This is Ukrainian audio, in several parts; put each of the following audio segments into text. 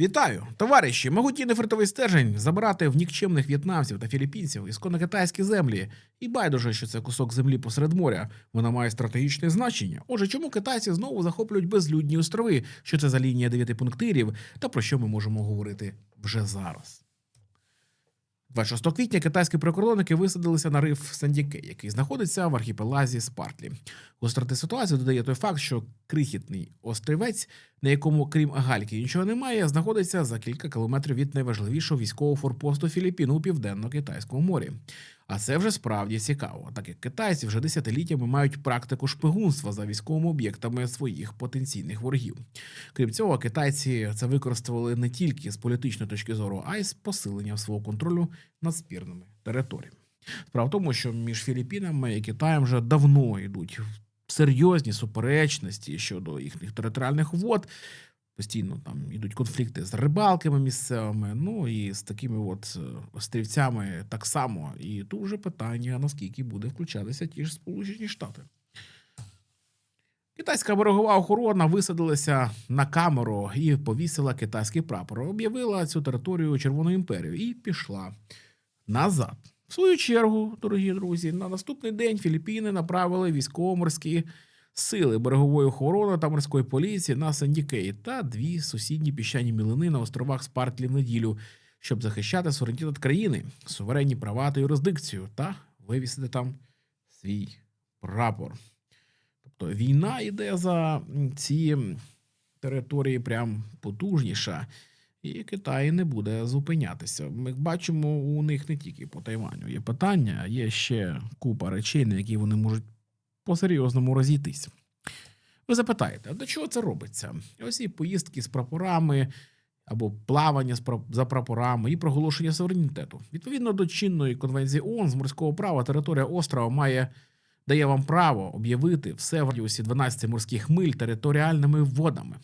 Вітаю, товариші! Могутній нефритовий стержень забирати в нікчемних в'єтнамців та філіппінців ісконно китайські землі. І байдуже, що це кусок землі посеред моря. Вона має стратегічне значення. Отже, чому китайці знову захоплюють безлюдні острови? Що це за лінія дев'яти пунктирів? Та про що ми можемо говорити вже зараз? 26 квітня китайські прикордонники висадилися на риф Сандікей, який знаходиться в архіпелазі Спартлі. Гострити ситуацію додає той факт, що крихітний острівець, на якому, крім гальки, нічого немає, знаходиться за кілька кілометрів від найважливішого військового форпосту Філіппін у південно-китайському морі. А це вже справді цікаво, так як китайці вже десятиліттями мають практику шпигунства за військовими об'єктами своїх потенційних ворогів. Крім цього, китайці це використовували не тільки з політичної точки зору, а й з посиленням свого контролю над спірними територіями. Справа в тому, що між Філіппінами і Китаєм вже давно йдуть серйозні суперечності щодо їхніх територіальних вод. Постійно там йдуть конфлікти з рибалками місцевими, ну і з такими от е, острівцями так само. І тут вже питання, наскільки буде включатися ті ж Сполучені Штати. Китайська берегова охорона висадилася на камеру і повісила китайський прапор. Об'явила цю територію Червоною імперією і пішла назад. В свою чергу, дорогі друзі, на наступний день Філіппіни направили військово-морські сили берегової охорони та морської поліції на Сандікей та дві сусідні піщані мілини на островах Спартлі в неділю, щоб захищати суверенітет країни, суверенні права та юрисдикцію та вивісити там свій прапор. Тобто війна йде за ці території прям потужніша, і Китай не буде зупинятися. Ми бачимо у них не тільки по Тайваню є питання, є ще купа речей, на які вони можуть по-серйозному розійтись. Ви запитаєте, а до чого це робиться? Ось і поїздки з прапорами або плавання за прапорами і проголошення суверенітету. Відповідно до чинної конвенції ООН з морського права, територія острова має дає вам право об'явити все в радіусі 12 морських миль територіальними водами.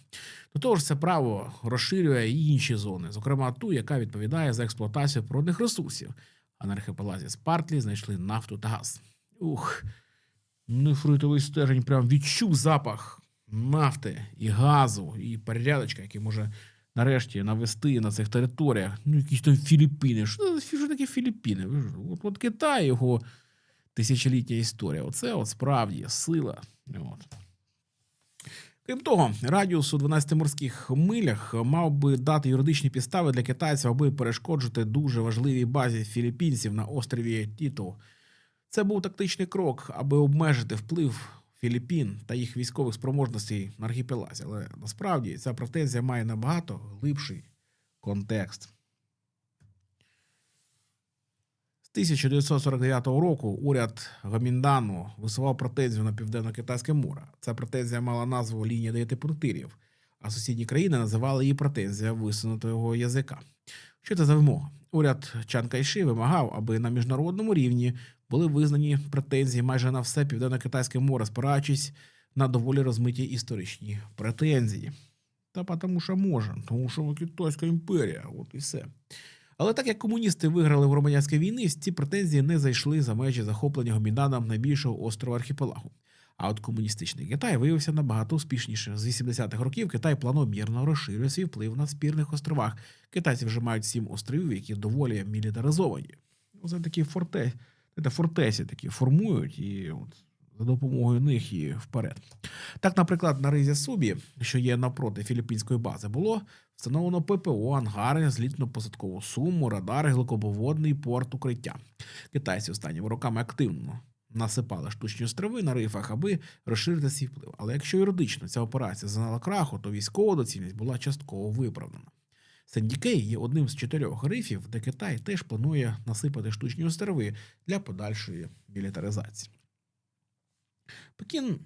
До того ж, це право розширює і інші зони, зокрема ту, яка відповідає за експлуатацію природних ресурсів. А на архіпелазі Спартлі знайшли нафту та газ. Ух, нефритовий стержень прям відчув запах нафти і газу, і порядочка, який може нарешті навести на цих територіях. Ну, якісь там Філіппіни. Що, це- таке Філіппіни? От, от Китай його тисячолітня історія. Оце от справді сила. От. Крім того, радіус у 12 морських милях мав би дати юридичні підстави для китайців, аби перешкоджити дуже важливій базі філіппінців на острові Тіто. Це був тактичний крок, аби обмежити вплив Філіппін та їх військових спроможностей на архіпелазі. Але насправді ця претензія має набагато глибший контекст. З 1949 року уряд Гаміндану висував претензію на південно-китайське море. Ця претензія мала назву лінія дев'яти пунктирів, а сусідні країни називали її претензія висунутого язика. Що це за вимога? Уряд Чан Кайши вимагав, аби на міжнародному рівні були визнані претензії майже на все південно-китайське море, спираючись на доволі розмиті історичні претензії. Та тому що може, тому що Китайська імперія, от і все. Але так як комуністи виграли в громадянській війні, ці претензії не зайшли за межі захоплення гомінаном найбільшого острова архіпелагу. А от комуністичний Китай виявився набагато успішніше. З 80-х років Китай планомірно розширює свій вплив на спірних островах. Китайці вже мають сім островів, які доволі мілітаризовані. Ну, Це такі форте, це фортесі такі формують і от за допомогою них і вперед. Так, наприклад, на Ризі Субі, що є навпроти філіппінської бази, було встановлено ППО, ангари, злітно-посадкову суму, радари, глибоководний порт укриття. Китайці останніми роками активно насипали штучні острови на рифах, аби розширити свій вплив. Але якщо юридично ця операція зазнала краху, то військова доцільність була частково виправдана. Сендікей є одним з чотирьох рифів, де Китай теж планує насипати штучні острови для подальшої мілітаризації. Пекін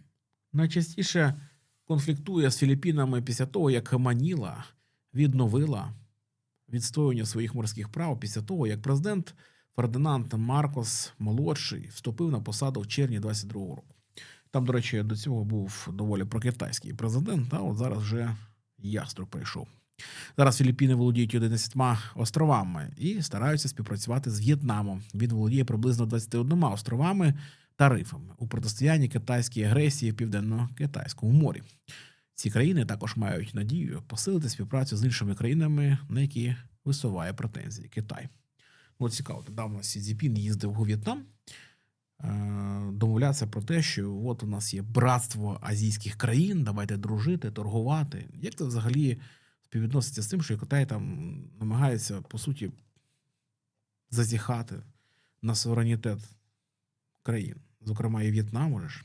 найчастіше конфліктує з Філіппінами після того, як Маніла відновила відстоювання своїх морських прав після того, як президент Фердинанд Маркос молодший вступив на посаду в червні 22-го року. Там, до речі, до цього був доволі прокитайський президент, а от зараз вже яструб прийшов. Зараз Філіппіни володіють 11 островами і стараються співпрацювати з В'єтнамом. Він володіє приблизно 21 островами та рифами у протистоянні китайській агресії в південно-китайському морі. Ці країни також мають надію посилити співпрацю з іншими країнами, на які висуває претензії Китай. Ну, цікаво, недавно Сі Цзіпін їздив у В'єтнам е, домовлятися про те, що от у нас є братство азійських країн, давайте дружити, торгувати. Як це взагалі співвідноситься з тим, що Китай там намагається, по суті, зазіхати на суверенітет країн, зокрема і В'єтнаму ж.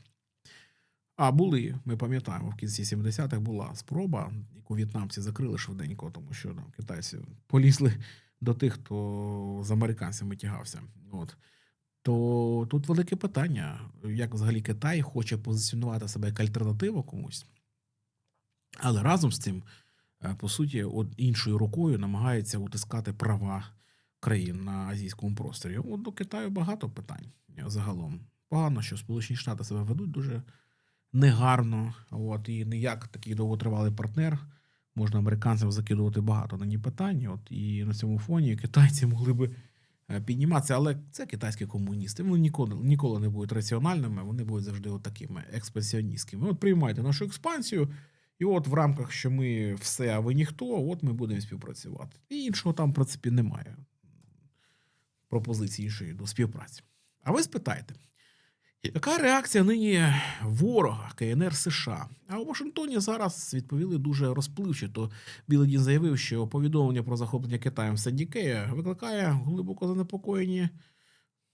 А були, ми пам'ятаємо, в кінці 70-х була спроба, яку в'єтнамці закрили швиденько, тому що там китайці полізли до тих, хто з американцями тягався. От. То тут велике питання, як взагалі Китай хоче позиціонувати себе як альтернативу комусь, але разом з цим, е, по суті, от іншою рукою намагається утискати права країн на азійському просторі. От до Китаю багато питань загалом. Погано, що Сполучені Штати себе ведуть дуже негарно. От, і не як такий довготривалий партнер. Можна американцям закидувати багато на ні питань. От, і на цьому фоні китайці могли би е, підніматися, але це китайські комуністи. Вони ніколи, ніколи не будуть раціональними, вони будуть завжди от такими експансіоністськими. От приймайте нашу експансію, і от в рамках, що ми все, а ви ніхто, от ми будемо співпрацювати. І іншого там, в принципі, немає пропозиції іншої до співпраці. А ви спитайте, яка реакція нині ворога КНР США? А у Вашингтоні зараз відповіли дуже розпливчато. Білий Дін заявив, що повідомлення про захоплення Китаєм Сандікея викликає глибоко занепокоєні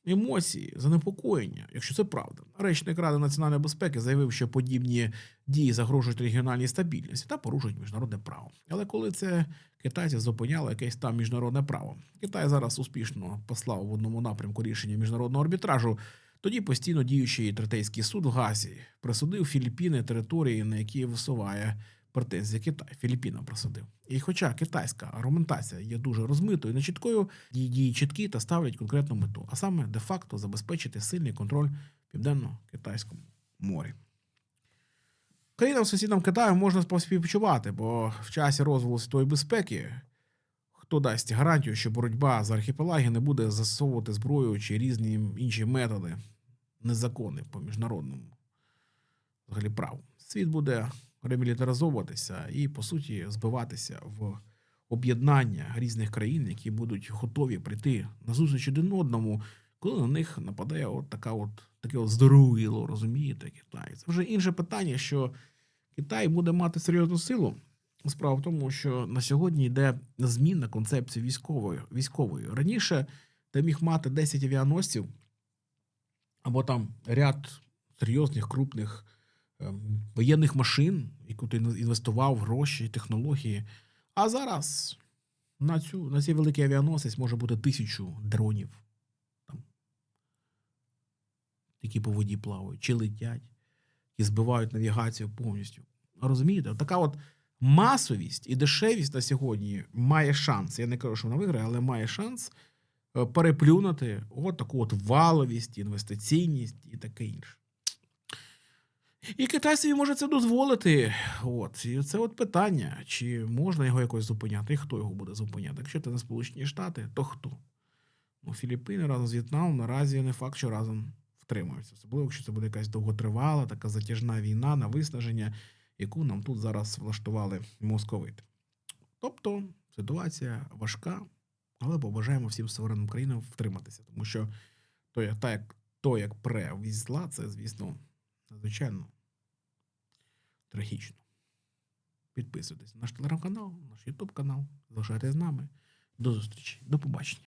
емоції, занепокоєння, якщо це правда. Речник Ради національної безпеки заявив, що подібні дії загрожують регіональній стабільності та порушують міжнародне право. Але коли це китайці зупиняло якесь там міжнародне право, Китай зараз успішно послав в одному напрямку рішення міжнародного арбітражу. Тоді постійно діючий третейський суд в Газі присудив Філіппіни території, на які висуває претензії Китай. Філіппінам присудив. І хоча китайська аргументація є дуже розмитою, нечіткою, її дії чіткі та ставлять конкретну мету, а саме де-факто забезпечити сильний контроль в південно-китайському морі. Країнам сусідам Китаю можна поспівчувати, бо в часі розвалу світової безпеки хто дасть гарантію, що боротьба за архіпелаги не буде засовувати зброю чи різні інші методи незаконні по міжнародному взагалі праву. Світ буде ремілітаризовуватися і, по суті, збиватися в об'єднання різних країн, які будуть готові прийти на зустріч один одному, коли на них нападає от така от таке от здоровило, розумієте, Китай. Це вже інше питання, що Китай буде мати серйозну силу. Справа в тому, що на сьогодні йде зміна концепції військової. військової. Раніше ти міг мати 10 авіаносців або там ряд серйозних крупних ем, воєнних машин, яку ти інвестував гроші, технології. А зараз на цю на цей великий авіаносець може бути тисячу дронів, які по воді плавають, чи летять, і збивають навігацію повністю. Розумієте? Така от масовість і дешевість на сьогодні має шанс. Я не кажу, що вона виграє, але має шанс е, переплюнути от таку от валовість, інвестиційність і таке інше. І Китай собі може це дозволити. От. І це от питання, чи можна його якось зупиняти, і хто його буде зупиняти. Якщо це не Сполучені Штати, то хто? Ну, Філіппіни разом з В'єтнамом наразі не факт, що разом втримаються. Особливо, якщо це буде якась довготривала, така затяжна війна на виснаження яку нам тут зараз влаштували московити. Тобто ситуація важка, але побажаємо всім суверенним країнам втриматися, тому що то, як, та, як, то, як пре зла, це, звісно, надзвичайно трагічно. Підписуйтесь на наш телеграм-канал, наш ютуб канал, залишайтесь з нами. До зустрічі, до побачення.